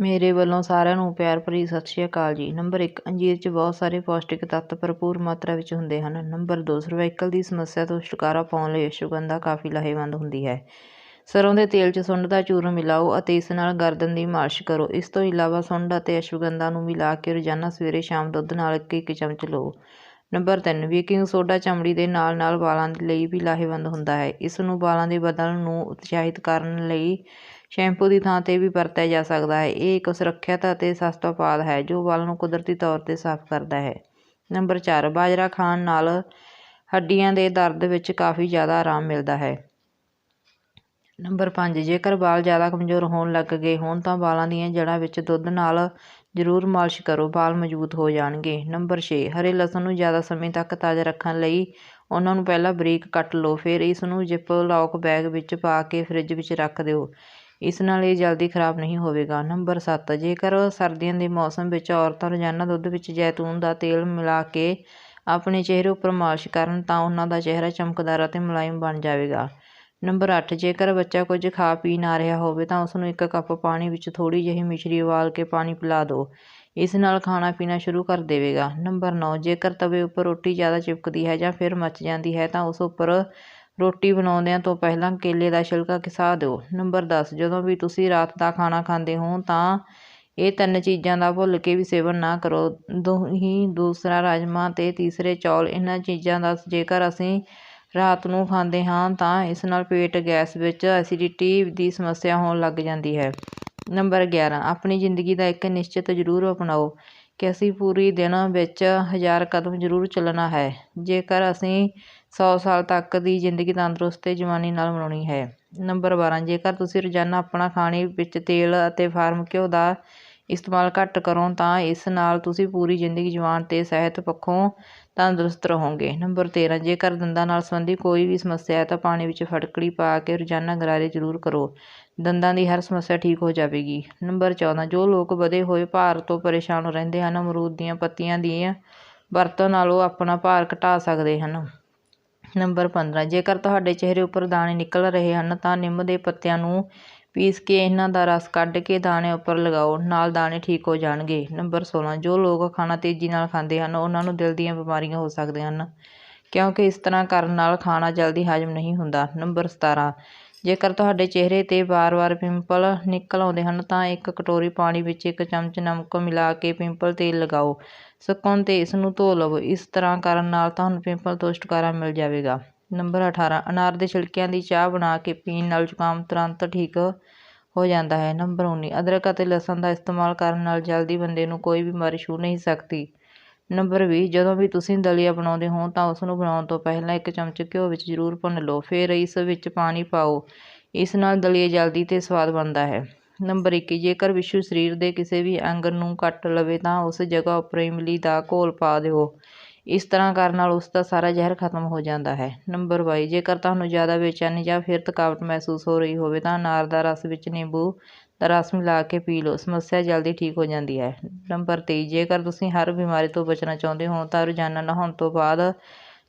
ਮੇਰੇ ਵੱਲੋਂ ਸਾਰਿਆਂ ਨੂੰ ਪਿਆਰ ਭਰੀ ਸਤਿ ਸ਼੍ਰੀ ਅਕਾਲ ਜੀ। ਨੰਬਰ 1 ਅੰਜੀਰ 'ਚ ਬਹੁਤ ਸਾਰੇ ਪੌਸ਼ਟਿਕ ਤੱਤ ਭਰਪੂਰ ਮਾਤਰਾ ਵਿੱਚ ਹੁੰਦੇ ਹਨ। ਨੰਬਰ 2 ਸਰਵਾਈਕਲ ਦੀ ਸਮੱਸਿਆ ਤੋਂ ਛੁਟਕਾਰਾ ਪਾਉਣ ਲਈ ਅਸ਼ਵਗੰਧਾ ਕਾਫੀ ਲਾਹੇਵੰਦ ਹੁੰਦੀ ਹੈ। ਸਰੋਂ ਦੇ ਤੇਲ 'ਚ ਸੁੰਡ ਦਾ ਚੂਰਨ ਮਿਲਾਓ ਅਤੇ ਇਸ ਨਾਲ ਗਰਦਨ ਦੀ ਮਾਲਿਸ਼ ਕਰੋ। ਇਸ ਤੋਂ ਇਲਾਵਾ ਸੁੰਡ ਅਤੇ ਅਸ਼ਵਗੰਧਾ ਨੂੰ ਮਿਲਾ ਕੇ ਰੋਜ਼ਾਨਾ ਸਵੇਰੇ ਸ਼ਾਮ ਦੁੱਧ ਨਾਲ ਇੱਕ ਇੱਕ ਚਮਚ ਲਓ। ਨੰਬਰ 3 ਬੇਕਿੰਗ ਸੋਡਾ ਚਮੜੀ ਦੇ ਨਾਲ ਨਾਲ ਵਾਲਾਂ ਦੇ ਲਈ ਵੀ ਲਾਹੇਵੰਦ ਹੁੰਦਾ ਹੈ। ਇਸ ਨੂੰ ਵਾਲਾਂ ਦੇ ਬਦਲ ਨੂੰ ਉਤਸ਼ਾਹਿਤ ਕਰਨ ਲਈ ਸ਼ੈਂਪੂ ਦੀ ਥਾਂ 'ਤੇ ਵੀ ਵਰਤਿਆ ਜਾ ਸਕਦਾ ਹੈ। ਇਹ ਇੱਕ ਸੁਰੱਖਿਅਤ ਅਤੇ ਸਸਤਾ ਉਪਾਅ ਹੈ ਜੋ ਵਾਲ ਨੂੰ ਕੁਦਰਤੀ ਤੌਰ 'ਤੇ ਸਾਫ਼ ਕਰਦਾ ਹੈ। ਨੰਬਰ ਚਾਰ, ਬਾਜਰਾ ਖਾਣ ਨਾਲ ਹੱਡੀਆਂ ਦੇ ਦਰਦ ਵਿੱਚ ਕਾਫੀ ਜ਼ਿਆਦਾ ਆਰਾਮ ਮਿਲਦਾ ਹੈ। ਨੰਬਰ 5 ਜੇਕਰ ਵਾਲ ਜ਼ਿਆਦਾ ਕਮਜ਼ੋਰ ਹੋਣ ਲੱਗ ਗਏ ਹੋਣ ਤਾਂ ਵਾਲਾਂ ਦੀਆਂ ਜੜ੍ਹਾਂ ਵਿੱਚ ਦੁੱਧ ਨਾਲ ਜ਼ਰੂਰ ਮਾਲਿਸ਼ ਕਰੋ। ਵਾਲ ਮਜ਼ਬੂਤ ਹੋ ਜਾਣਗੇ। ਨੰਬਰ 6 ਹਰੇ ਲਸਣ ਨੂੰ ਜ਼ਿਆਦਾ ਸਮੇਂ ਤੱਕ ਤਾਜ਼ਾ ਰੱਖਣ ਲਈ ਉਹਨਾਂ ਨੂੰ ਪਹਿਲਾਂ ਬਰੀਕ ਕੱਟ ਲਓ। ਫਿਰ ਇਸ ਨੂੰ ਜਿਪ ਲੌਕ ਬੈਗ ਵਿੱਚ ਪਾ ਕੇ ਫ੍ਰਿਜ ਵਿੱਚ ਰੱਖ ਦਿਓ। ਇਸ ਨਾਲ ਇਹ ਜਲਦੀ ਖਰਾਬ ਨਹੀਂ ਹੋਵੇਗਾ। ਨੰਬਰ 7 ਜੇਕਰ ਸਰਦੀਆਂ ਦੇ ਮੌਸਮ ਵਿੱਚ ਔਰਤਾਂ ਰੋਜ਼ਾਨਾ ਦੁੱਧ ਵਿੱਚ ਜੈਤੂਨ ਦਾ ਤੇਲ ਮਿਲਾ ਕੇ ਆਪਣੇ ਚਿਹਰੇ ਉੱਪਰ ਮਾਲਿਸ਼ ਕਰਨ, ਤਾਂ ਉਹਨਾਂ ਦਾ ਚਿਹਰਾ ਚਮਕਦਾਰ ਅਤੇ ਮੁਲਾਇਮ ਬਣ ਜਾਵੇਗਾ। ਨੰਬਰ 8 ਜੇਕਰ ਬੱਚਾ ਕੁਝ ਖਾ ਪੀ ਨਾ ਰਿਹਾ ਹੋਵੇ, ਤਾਂ ਉਸ ਨੂੰ ਇੱਕ ਕੱਪ ਪਾਣੀ ਵਿੱਚ ਥੋੜ੍ਹੀ ਜਿਹੀ ਮਿਸ਼ਰੀ ਉਬਾਲ ਕੇ ਪਾਣੀ ਪਿਲਾ ਦਿਓ। ਇਸ ਨਾਲ ਖਾਣਾ ਪੀਣਾ ਸ਼ੁਰੂ ਕਰ ਦੇਵੇਗਾ। ਨੰਬਰ 9 ਜੇਕਰ ਤਵੇ ਉੱਪਰ ਰੋਟੀ ਜ਼ਿਆਦਾ ਚਿਪਕਦੀ ਹੈ ਜਾਂ ਫਿਰ ਮੱਚ ਜਾਂਦੀ ਹੈ, ਤਾਂ ਉਸ ਉੱਪਰ ਰੋਟੀ ਬਣਾਉਂਦਿਆਂ ਤੋਂ ਪਹਿਲਾਂ ਕੇਲੇ ਦਾ ਛਿਲਕਾ ਖਿਸਾ ਦਿਓ। ਨੰਬਰ 10 ਜਦੋਂ ਵੀ ਤੁਸੀਂ ਰਾਤ ਦਾ ਖਾਣਾ ਖਾਂਦੇ ਹੋ ਤਾਂ ਇਹ ਤਿੰਨ ਚੀਜ਼ਾਂ ਦਾ ਭੁੱਲ ਕੇ ਵੀ ਸੇਵਨ ਨਾ ਕਰੋ। ਹੀ ਦੂਸਰਾ ਰਾਜਮਾ ਅਤੇ ਤੀਸਰੇ ਚੌਲ, ਇਹਨਾਂ ਚੀਜ਼ਾਂ ਦਾ ਜੇਕਰ ਅਸੀਂ ਰਾਤ ਨੂੰ ਖਾਂਦੇ ਹਾਂ ਤਾਂ ਇਸ ਨਾਲ ਪੇਟ ਗੈਸ ਵਿੱਚ ਐਸਿਡਿਟੀ ਦੀ ਸਮੱਸਿਆ ਹੋਣ ਲੱਗ ਜਾਂਦੀ ਹੈ। ਨੰਬਰ 11 ਆਪਣੀ ਜ਼ਿੰਦਗੀ ਦਾ ਇੱਕ ਨਿਸ਼ਚਿਤ ਜ਼ਰੂਰ ਅਪਣਾਓ। ਕਿ ਅਸੀਂ ਪੂਰੀ ਦਿਨ ਵਿੱਚ ਹਜ਼ਾਰ ਕਦਮ ਜ਼ਰੂਰ ਚੱਲਣਾ ਹੈ, ਜੇਕਰ ਅਸੀਂ ਸੌ ਸਾਲ ਤੱਕ ਦੀ ਜ਼ਿੰਦਗੀ ਤੰਦਰੁਸਤ ਅਤੇ ਜਵਾਨੀ ਨਾਲ ਮਨਾਉਣੀ ਹੈ। ਨੰਬਰ 12 ਜੇਕਰ ਤੁਸੀਂ ਰੋਜ਼ਾਨਾ ਆਪਣਾ ਖਾਣੇ ਵਿੱਚ ਤੇਲ ਅਤੇ ਫਾਰਮ ਘਿਓ ਦਾ ਇਸਤੇਮਾਲ ਘੱਟ ਕਰੋ, ਤਾਂ ਇਸ ਨਾਲ ਤੁਸੀਂ ਪੂਰੀ ਜ਼ਿੰਦਗੀ ਜਵਾਨ ਅਤੇ ਸਿਹਤ ਪੱਖੋਂ ਤੰਦਰੁਸਤ ਰਹੋਗੇ। ਨੰਬਰ 13 ਜੇਕਰ ਦੰਦਾਂ ਨਾਲ ਸੰਬੰਧੀ ਕੋਈ ਵੀ ਸਮੱਸਿਆ ਹੈ ਤਾਂ ਪਾਣੀ ਵਿੱਚ ਫਟਕੜੀ ਪਾ ਕੇ ਰੋਜ਼ਾਨਾ ਗਰਾਰੇ ਜ਼ਰੂਰ ਕਰੋ। ਦੰਦਾਂ ਦੀ ਹਰ ਸਮੱਸਿਆ ਠੀਕ ਹੋ ਜਾਵੇਗੀ। ਨੰਬਰ 14 ਜੋ ਲੋਕ ਵਧੇ ਹੋਏ ਭਾਰ ਤੋਂ ਪਰੇਸ਼ਾਨ ਰਹਿੰਦੇ ਹਨ, ਅਮਰੂਦ ਦੀਆਂ ਪੱਤੀਆਂ ਦੀਆਂ ਵਰਤੋਂ ਨਾਲ ਉਹ ਆਪਣਾ ਭਾਰ ਘਟਾ ਸਕਦੇ ਹਨ। ਨੰਬਰ 15 ਜੇਕਰ ਤੁਹਾਡੇ ਚਿਹਰੇ ਉੱਪਰ ਦਾਣੇ ਨਿਕਲ ਰਹੇ ਹਨ ਤਾਂ ਨਿੰਮ ਦੇ ਪੱਤਿਆਂ ਨੂੰ ਪੀਸ ਕੇ ਇਹਨਾਂ ਦਾ ਰਸ ਕੱਢ ਕੇ ਦਾਣੇ ਉੱਪਰ ਲਗਾਓ, ਨਾਲ ਦਾਣੇ ਠੀਕ ਹੋ ਜਾਣਗੇ। ਨੰਬਰ 16 ਜੋ ਲੋਕ ਖਾਣਾ ਤੇਜ਼ੀ ਨਾਲ ਖਾਂਦੇ ਹਨ, ਉਹਨਾਂ ਨੂੰ ਦਿਲ ਦੀਆਂ ਬਿਮਾਰੀਆਂ ਹੋ ਸਕਦੀਆਂ ਹਨ, ਕਿਉਂਕਿ ਇਸ ਤਰ੍ਹਾਂ ਕਰਨ ਨਾਲ ਖਾਣਾ ਜਲਦੀ ਹਜਮ ਨਹੀਂ ਹੁੰਦਾ। ਨੰਬਰ 17 ਜੇਕਰ ਤੁਹਾਡੇ ਚਿਹਰੇ 'ਤੇ ਵਾਰ-ਵਾਰ ਪਿੰਪਲ ਨਿਕਲ ਆਉਂਦੇ ਹਨ, ਤਾਂ ਇੱਕ ਕਟੋਰੀ ਪਾਣੀ ਵਿੱਚ ਇੱਕ ਚਮਚ ਨਮਕ ਮਿਲਾ ਕੇ ਪਿੰਪਲ ਤੇਲ ਲਗਾਓ। ਸੁੱਕਣ 'ਤੇ ਇਸ ਨੂੰ ਧੋ ਲਵੋ। ਇਸ ਤਰ੍ਹਾਂ ਕਰਨ ਨਾਲ ਤੁਹਾਨੂੰ ਪਿੰਪਲ ਤੋਂ ਛੁਟਕਾਰਾ ਮਿਲ ਜਾਵੇਗਾ। ਨੰਬਰ 18 ਅਨਾਰ ਦੇ ਛਿਲਕਿਆਂ ਦੀ ਚਾਹ ਬਣਾ ਕੇ ਪੀਣ ਨਾਲ ਜ਼ੁਕਾਮ ਤੁਰੰਤ ਠੀਕ ਹੋ ਜਾਂਦਾ ਹੈ। ਨੰਬਰ 19 ਅਦਰਕ ਅਤੇ ਲਸਣ ਦਾ ਇਸਤੇਮਾਲ ਕਰਨ ਨਾਲ ਜਲਦੀ ਬੰਦੇ ਨੂੰ ਕੋਈ ਬਿਮਾਰੀ ਛੂਹ ਨਹੀਂ ਸਕਦੀ। ਨੰਬਰ ਵੀਹ, ਜਦੋਂ ਵੀ ਤੁਸੀਂ ਦਲੀਆ ਬਣਾਉਂਦੇ ਹੋ ਤਾਂ ਉਸ ਨੂੰ ਬਣਾਉਣ ਤੋਂ ਪਹਿਲਾਂ ਇੱਕ ਚਮਚ ਘਿਓ ਵਿੱਚ ਜ਼ਰੂਰ ਭੁੰਨ ਲਓ। ਫਿਰ ਇਸ ਵਿੱਚ ਪਾਣੀ ਪਾਓ। ਇਸ ਨਾਲ ਦਲੀਆ ਜਲਦੀ ਤੇ ਸਵਾਦ ਬਣਦਾ ਹੈ। ਨੰਬਰ 21 ਜੇਕਰ ਵਿਸ਼ੂ ਸਰੀਰ ਦੇ ਕਿਸੇ ਵੀ ਅੰਗ ਨੂੰ ਕੱਟ ਲਵੇ ਤਾਂ ਉਸ ਜਗ੍ਹਾ ਉੱਪਰ ਇਮਲੀ ਦਾ ਘੋਲ ਪਾ ਦਿਓ। ਇਸ ਤਰ੍ਹਾਂ ਕਰਨ ਨਾਲ ਉਸ ਦਾ ਸਾਰਾ ਜ਼ਹਿਰ ਖਤਮ ਹੋ ਜਾਂਦਾ ਹੈ। ਨੰਬਰ ਬਾਈ, ਜੇਕਰ ਤੁਹਾਨੂੰ ਜ਼ਿਆਦਾ ਬੇਚੈਨੀ ਜਾਂ ਫਿਰ ਥਕਾਵਟ ਮਹਿਸੂਸ ਹੋ ਰਹੀ ਹੋਵੇ ਤਾਂ ਅਨਾਰ ਦਾ ਰਸ ਵਿੱਚ ਨਿੰਬੂ ਦਾ ਰਸ ਮਿਲਾ ਕੇ ਪੀ ਲਓ। ਸਮੱਸਿਆ ਜਲਦੀ ਠੀਕ ਹੋ ਜਾਂਦੀ ਹੈ। ਨੰਬਰ 23 ਜੇਕਰ ਤੁਸੀਂ ਹਰ ਬਿਮਾਰੀ ਤੋਂ ਬਚਣਾ ਚਾਹੁੰਦੇ ਹੋ ਤਾਂ ਰੋਜ਼ਾਨਾ ਨਹਾਉਣ ਤੋਂ ਬਾਅਦ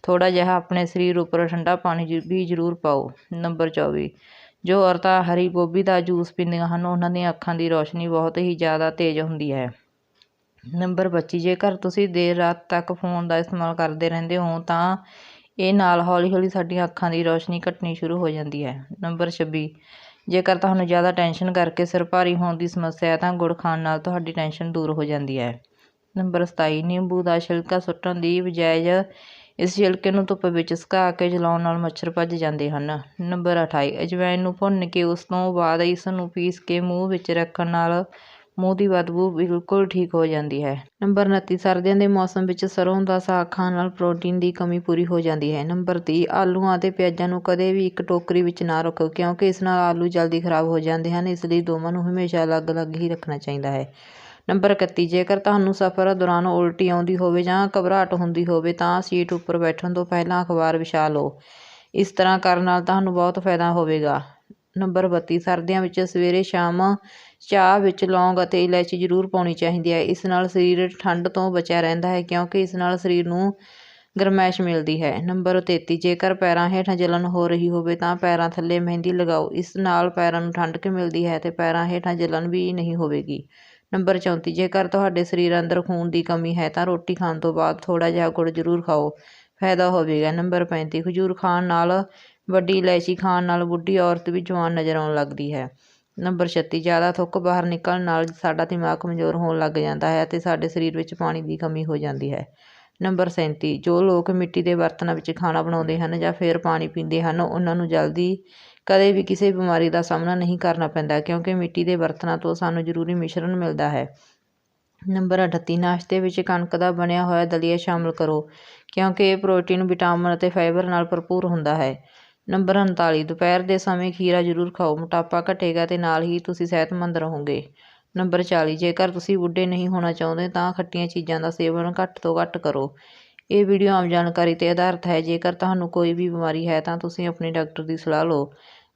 ਥੋੜ੍ਹਾ ਜਿਹਾ ਆਪਣੇ ਸਰੀਰ ਉੱਪਰ ਠੰਡਾ ਪਾਣੀ ਵੀ ਜ਼ਰੂਰ ਪਾਓ। ਨੰਬਰ 24 ਜੋ ਔਰਤਾਂ ਹਰੀ ਗੋਭੀ ਦਾ ਜੂਸ ਪੀਂਦੀਆਂ ਹਨ, ਉਹਨਾਂ ਦੀਆਂ ਅੱਖਾਂ ਦੀ ਰੌਸ਼ਨੀ ਬਹੁਤ ਹੀ ਜ਼ਿਆਦਾ ਤੇਜ਼ ਹੁੰਦੀ ਹੈ। ਨੰਬਰ 25 ਜੇਕਰ ਤੁਸੀਂ ਦੇਰ ਰਾਤ ਤੱਕ ਫੋਨ ਦਾ ਇਸਤੇਮਾਲ ਕਰਦੇ ਰਹਿੰਦੇ ਹੋ, ਤਾਂ ਇਹ ਨਾਲ ਹੌਲੀ ਹੌਲੀ ਸਾਡੀਆਂ ਅੱਖਾਂ ਦੀ ਰੌਸ਼ਨੀ ਘਟਣੀ ਸ਼ੁਰੂ ਹੋ ਜਾਂਦੀ ਹੈ। ਨੰਬਰ 26 ਜੇਕਰ ਤੁਹਾਨੂੰ ਜ਼ਿਆਦਾ ਟੈਨਸ਼ਨ ਕਰਕੇ ਸਿਰ ਭਾਰੀ ਹੋਣ ਦੀ ਸਮੱਸਿਆ ਹੈ, ਤਾਂ ਗੁੜ ਖਾਣ ਨਾਲ ਤੁਹਾਡੀ ਟੈਨਸ਼ਨ ਦੂਰ ਹੋ ਜਾਂਦੀ ਹੈ। ਨੰਬਰ 27 ਨਿੰਬੂ ਦਾ ਛਿਲਕਾ ਸੁੱਟਣ ਦੀ ਬਜਾਏ ਇਸ ਛਿਲਕੇ ਨੂੰ ਧੁੱਪ ਵਿੱਚ ਸੁਕਾ ਕੇ ਜਲਾਉਣ ਨਾਲ ਮੱਛਰ ਭੱਜ ਜਾਂਦੇ ਹਨ। ਨੰਬਰ 28 ਅਜਵਾਇਨ ਨੂੰ ਭੁੰਨ ਕੇ ਉਸ ਤੋਂ ਬਾਅਦ ਇਸ ਨੂੰ ਪੀਸ ਕੇ ਮੂੰਹ ਵਿੱਚ ਰੱਖਣ ਨਾਲ ਮੂੰਹ ਦੀ ਬਦਬੂ ਬਿਲਕੁਲ ਠੀਕ ਹੋ ਜਾਂਦੀ ਹੈ। ਨੰਬਰ 29 ਸਰਦੀਆਂ ਦੇ ਮੌਸਮ ਵਿੱਚ ਸਰੋਂ ਦਾ ਸਾਗ ਖਾਣ ਨਾਲ ਪ੍ਰੋਟੀਨ ਦੀ ਕਮੀ ਪੂਰੀ ਹੋ ਜਾਂਦੀ ਹੈ। ਨੰਬਰ 30 ਆਲੂਆਂ ਅਤੇ ਪਿਆਜ਼ਾਂ ਨੂੰ ਕਦੇ ਵੀ ਇੱਕ ਟੋਕਰੀ ਵਿੱਚ ਨਾ ਰੱਖੋ, ਕਿਉਂਕਿ ਇਸ ਨਾਲ ਆਲੂ ਜਲਦੀ ਖਰਾਬ ਹੋ ਜਾਂਦੇ ਹਨ। ਇਸ ਲਈ ਦੋਵਾਂ ਨੂੰ ਹਮੇਸ਼ਾ ਅਲੱਗ-ਅਲੱਗ ਹੀ ਰੱਖਣਾ ਚਾਹੀਦਾ ਹੈ। ਨੰਬਰ 31 ਜੇਕਰ ਤੁਹਾਨੂੰ ਸਫ਼ਰ ਦੌਰਾਨ ਉਲਟੀ ਆਉਂਦੀ ਹੋਵੇ ਜਾਂ ਘਬਰਾਹਟ ਹੁੰਦੀ ਹੋਵੇ, ਤਾਂ ਸੀਟ ਉੱਪਰ ਬੈਠਣ ਤੋਂ ਪਹਿਲਾਂ ਅਖਬਾਰ ਵਿਛਾ ਲਓ। ਇਸ ਤਰ੍ਹਾਂ ਕਰਨ ਨਾਲ ਤੁਹਾਨੂੰ ਬਹੁਤ ਫਾਇਦਾ ਹੋਵੇਗਾ। ਨੰਬਰ 32 ਸਰਦੀਆਂ ਵਿੱਚ ਸਵੇਰੇ ਸ਼ਾਮ ਚਾਹ ਵਿੱਚ ਲੌਂਗ ਅਤੇ ਇਲਾਇਚੀ ਜ਼ਰੂਰ ਪਾਉਣੀ ਚਾਹੀਦੀ ਹੈ। ਇਸ ਨਾਲ ਸਰੀਰ ਠੰਡ ਤੋਂ ਬਚਿਆ ਰਹਿੰਦਾ ਹੈ ਕਿਉਂਕਿ ਇਸ ਨਾਲ ਸਰੀਰ ਨੂੰ ਗਰਮੈਸ਼ ਮਿਲਦੀ ਹੈ। ਨੰਬਰ 33 ਜੇਕਰ ਪੈਰਾਂ ਹੇਠਾਂ ਜਲਨ ਹੋ ਰਹੀ ਹੋਵੇ ਤਾਂ ਪੈਰਾਂ ਥੱਲੇ ਮਹਿੰਦੀ ਲਗਾਓ। ਇਸ ਨਾਲ ਪੈਰਾਂ ਨੂੰ ਠੰਡਕ ਮਿਲਦੀ ਹੈ ਅਤੇ ਪੈਰਾਂ ਹੇਠਾਂ ਜਲਨ ਵੀ ਨਹੀਂ ਹੋਵੇਗੀ। ਨੰਬਰ 34 ਜੇਕਰ ਤੁਹਾਡੇ ਸਰੀਰ ਅੰਦਰ ਖੂਨ ਦੀ ਕਮੀ ਹੈ ਤਾਂ ਰੋਟੀ ਖਾਣ ਤੋਂ ਬਾਅਦ ਥੋੜਾ ਜਿਹਾ ਗੁੜ ਜ਼ਰੂਰ ਖਾਓ। ਫਾਇਦਾ ਹੋਵੇਗਾ। ਨੰਬਰ 35 ਖਜੂਰ ਖਾਣ ਨਾਲ ਵੱਡੀ ਇਲਾਇਚੀ ਖਾਣ ਨਾਲ ਬੁੱਢੀ ਔਰਤ ਵੀ ਜਵਾਨ ਨਜ਼ਰ ਆਉਣ ਲੱਗਦੀ ਹੈ। ਨੰਬਰ 36 ਜ਼ਿਆਦਾ ਥੁੱਕ ਬਾਹਰ ਨਿਕਲਣ ਨਾਲ ਸਾਡਾ ਦਿਮਾਗ ਕਮਜ਼ੋਰ ਹੋਣ ਲੱਗ ਜਾਂਦਾ ਹੈ ਅਤੇ ਸਾਡੇ ਸਰੀਰ ਵਿੱਚ ਪਾਣੀ ਦੀ ਕਮੀ ਹੋ ਜਾਂਦੀ ਹੈ। ਨੰਬਰ 37 ਜੋ ਲੋਕ ਮਿੱਟੀ ਦੇ ਬਰਤਨਾਂ ਵਿੱਚ ਖਾਣਾ ਬਣਾਉਂਦੇ ਹਨ ਜਾਂ ਫਿਰ ਪਾਣੀ ਪੀਂਦੇ ਹਨ, ਉਹਨਾਂ ਨੂੰ ਜਲਦੀ ਕਦੇ ਵੀ ਕਿਸੇ ਬਿਮਾਰੀ ਦਾ ਸਾਹਮਣਾ ਨਹੀਂ ਕਰਨਾ ਪੈਂਦਾ ਕਿਉਂਕਿ ਮਿੱਟੀ ਦੇ ਬਰਤਨਾਂ ਤੋਂ ਸਾਨੂੰ ਜ਼ਰੂਰੀ ਮਿਸ਼ਰਣ ਮਿਲਦਾ ਹੈ। ਨੰਬਰ 38 ਨਾਸ਼ਤੇ ਵਿੱਚ ਕਣਕ ਦਾ ਬਣਿਆ ਹੋਇਆ ਦਲੀਆ ਸ਼ਾਮਲ ਕਰੋ ਕਿਉਂਕਿ ਇਹ ਪ੍ਰੋਟੀਨ, ਵਿਟਾਮਿਨ ਅਤੇ ਫਾਈਬਰ ਨਾਲ ਭਰਪੂਰ ਹੁੰਦਾ ਹੈ। ਨੰਬਰ 39 ਦੁਪਹਿਰ ਦੇ ਸਮੇਂ ਖੀਰਾ ਜ਼ਰੂਰ ਖਾਓ, ਮੋਟਾਪਾ ਘਟੇਗਾ ਅਤੇ ਨਾਲ ਹੀ ਤੁਸੀਂ ਸਿਹਤਮੰਦ ਰਹੋਗੇ। ਨੰਬਰ 40 ਜੇਕਰ ਤੁਸੀਂ ਬੁੱਢੇ ਨਹੀਂ ਹੋਣਾ ਚਾਹੁੰਦੇ ਤਾਂ ਖੱਟੀਆਂ ਚੀਜ਼ਾਂ ਦਾ ਸੇਵਨ ਘੱਟ ਤੋਂ ਘੱਟ ਕਰੋ। ਇਹ ਵੀਡੀਓ ਆਮ ਜਾਣਕਾਰੀ 'ਤੇ ਆਧਾਰਿਤ ਹੈ, ਜੇਕਰ ਤੁਹਾਨੂੰ ਕੋਈ ਵੀ ਬਿਮਾਰੀ ਹੈ ਤਾਂ ਤੁਸੀਂ ਆਪਣੇ ਡਾਕਟਰ ਦੀ ਸਲਾਹ ਲਓ।